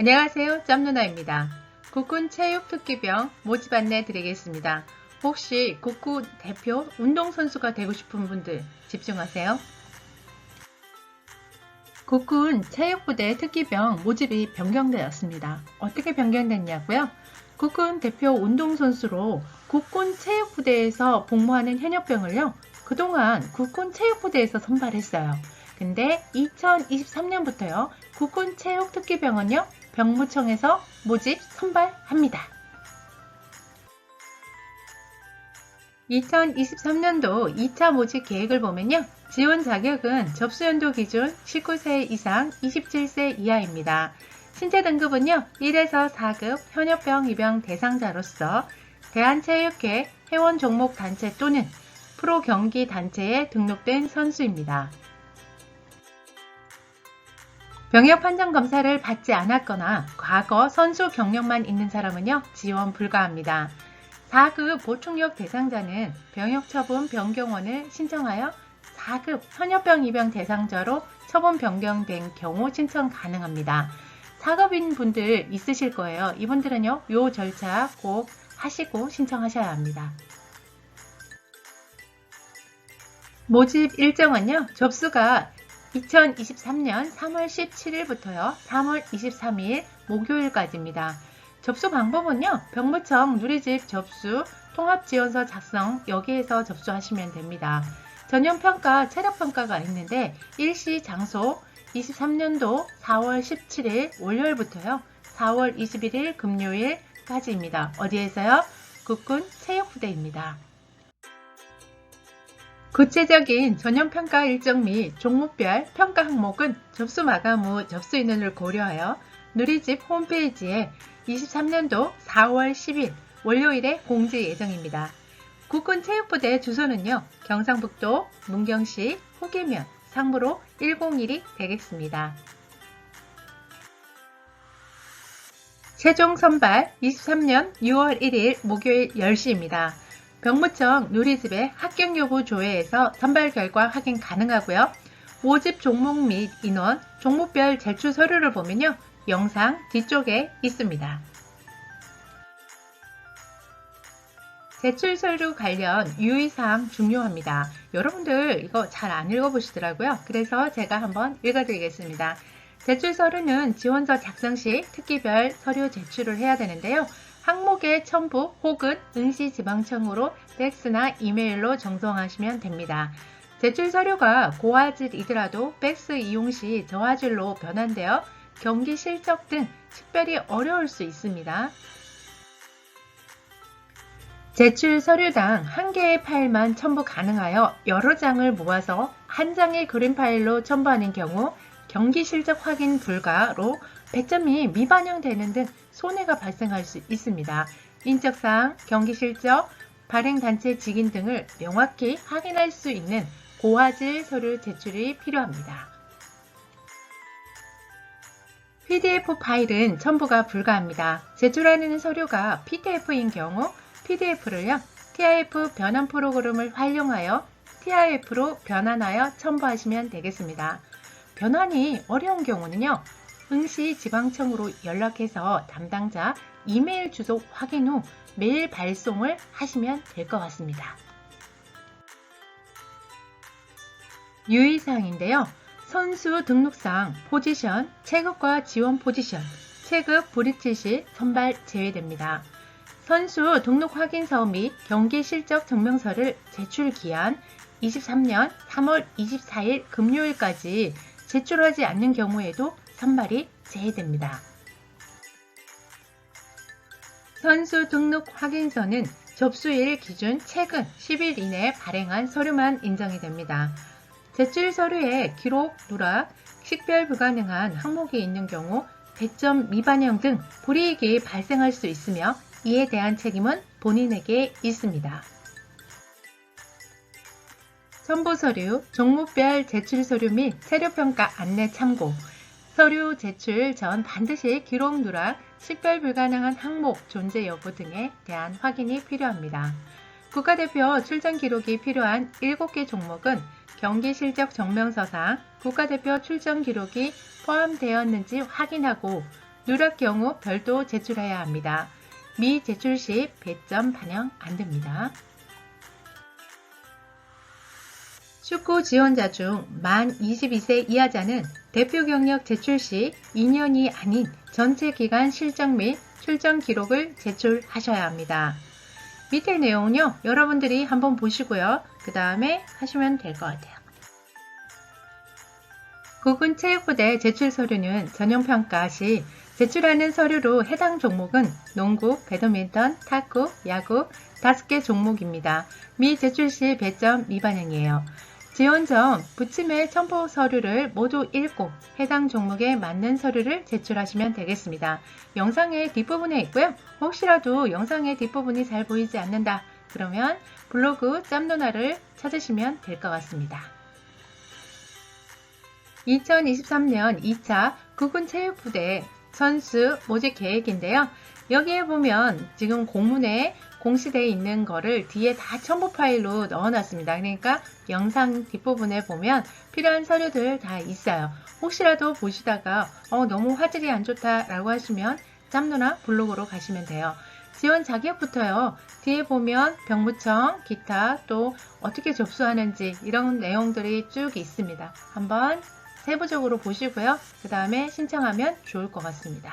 안녕하세요. 짬누나입니다. 국군 체육특기병 모집 안내 드리겠습니다. 혹시 국군 대표 운동선수가 되고 싶은 분들 집중하세요. 국군 체육부대 특기병 모집이 변경되었습니다. 어떻게 변경됐냐고요? 국군 대표 운동선수로 국군 체육부대에서 복무하는 현역병을요, 그동안 국군 체육부대에서 선발했어요. 근데 2023년부터요, 국군 체육특기병은요, 병무청에서 모집 선발합니다. 2023년도 2차 모집 계획을 보면요. 지원 자격은 접수 연도 기준 19세 이상 27세 이하입니다. 신체 등급은요. 1에서 4급 현역병 입영 대상자로서 대한체육회 회원 종목 단체 또는 프로 경기 단체에 등록된 선수입니다. 병역 판정 검사를 받지 않았거나 과거 선수 경력만 있는 사람은요, 지원 불가합니다. 4급 보충력 대상자는 병역 처분 변경원을 신청하여 4급 현역병 입영 대상자로 처분 변경된 경우 신청 가능합니다. 4급인 분들 있으실 거예요. 이분들은요, 요 절차 꼭 하시고 신청하셔야 합니다. 모집 일정은요, 접수가 2023년 3월 17일부터요, 3월 23일 목요일까지입니다. 접수 방법은요, 병무청 누리집 접수 통합지원서 작성 여기에서 접수하시면 됩니다. 전형평가, 체력평가가 있는데 일시 장소 23년도 4월 17일 월요일부터요, 4월 21일 금요일까지입니다. 어디에서요? 국군 체육부대입니다. 구체적인 전형평가 일정 및 종목별 평가 항목은 접수 마감 후 접수 인원을 고려하여 누리집 홈페이지에 23년도 4월 10일 월요일에 공지 예정입니다. 국군 체육부대 주소는요. 경상북도 문경시 후계면 상무로 101이 되겠습니다. 최종 선발 23년 6월 1일 목요일 10시입니다. 병무청 누리집의 합격 여부 조회에서 선발 결과 확인 가능하고요. 모집 종목 및 인원, 종목별 제출 서류를 보면요. 영상 뒤쪽에 있습니다. 제출 서류 관련 유의사항 중요합니다. 여러분들 이거 잘 안 읽어보시더라고요. 그래서 제가 한번 읽어드리겠습니다. 제출 서류는 지원서 작성 시 특기별 서류 제출을 해야 되는데요. 항목의 첨부 혹은 응시 지방청으로 팩스나 이메일로 정성하시면 됩니다. 제출 서류가 고화질이더라도 팩스 이용 시 저화질로 변환되어 경기 실적 등 특별히 어려울 수 있습니다. 제출 서류당 한 개의 파일만 첨부 가능하여 여러 장을 모아서 한 장의 그림 파일로 첨부하는 경우 경기 실적 확인 불가로 배점이 미반영되는 등 손해가 발생할 수 있습니다. 인적사항, 경기 실적, 발행단체 직인 등을 명확히 확인할 수 있는 고화질 서류 제출이 필요합니다. PDF 파일은 첨부가 불가합니다. 제출하는 서류가 PDF인 경우 PDF를요, TIF 변환 프로그램을 활용하여 TIF로 변환하여 첨부하시면 되겠습니다. 변환이 어려운 경우는요, 응시 지방청으로 연락해서 담당자 이메일 주소 확인 후 메일 발송을 하시면 될 것 같습니다. 유의사항인데요. 선수 등록상 포지션, 체급과 지원 포지션, 체급 브릿지 시 선발 제외됩니다. 선수 등록 확인서 및 경기 실적 증명서를 제출 기한 23년 3월 24일 금요일까지 제출하지 않는 경우에도 선발이 제외됩니다. 선수 등록 확인서는 접수일 기준 최근 10일 이내 발행한 서류만 인정이 됩니다. 제출 서류에 기록, 누락, 식별 불가능한 항목이 있는 경우 배점 미반영 등 불이익이 발생할 수 있으며 이에 대한 책임은 본인에게 있습니다. 첨부 서류, 종목별 제출 서류 및 세류평가 안내 참고, 서류 제출 전 반드시 기록 누락, 식별 불가능한 항목 존재 여부 등에 대한 확인이 필요합니다. 국가대표 출전 기록이 필요한 7개 종목은 경기 실적 정명서상 국가대표 출전 기록이 포함되었는지 확인하고 누락 경우 별도 제출해야 합니다. 미 제출 시 배점 반영 안 됩니다. 축구 지원자 중 만 22세 이하자는 대표 경력 제출 시 2년이 아닌 전체 기간 실적 및 출전 기록을 제출하셔야 합니다. 밑에 내용은요, 여러분들이 한번 보시고요. 그 다음에 하시면 될 것 같아요. 국군 체육부대 제출 서류는 전형평가 시 제출하는 서류로 해당 종목은 농구, 배드민턴, 탁구, 야구 5개 종목입니다. 미 제출 시 배점 미반영이에요. 지원점 부침의 첨부 서류를 모두 읽고 해당 종목에 맞는 서류를 제출하시면 되겠습니다. 영상의 뒷부분에 있고요. 혹시라도 영상의 뒷부분이 잘 보이지 않는다. 그러면 블로그 짬누나를 찾으시면 될 것 같습니다. 2023년 2차 국군체육부대 선수 모집 계획인데요. 여기에 보면 지금 공문에 공시되어 있는 거를 뒤에 다 첨부 파일로 넣어놨습니다. 그러니까 영상 뒷부분에 보면 필요한 서류들 다 있어요. 혹시라도 보시다가 어, 너무 화질이 안 좋다라고 하시면 짬누나 블로그로 가시면 돼요. 지원 자격부터요. 뒤에 보면 병무청, 기타 또 어떻게 접수하는지 이런 내용들이 쭉 있습니다. 한번 세부적으로 보시고요. 그 다음에 신청하면 좋을 것 같습니다.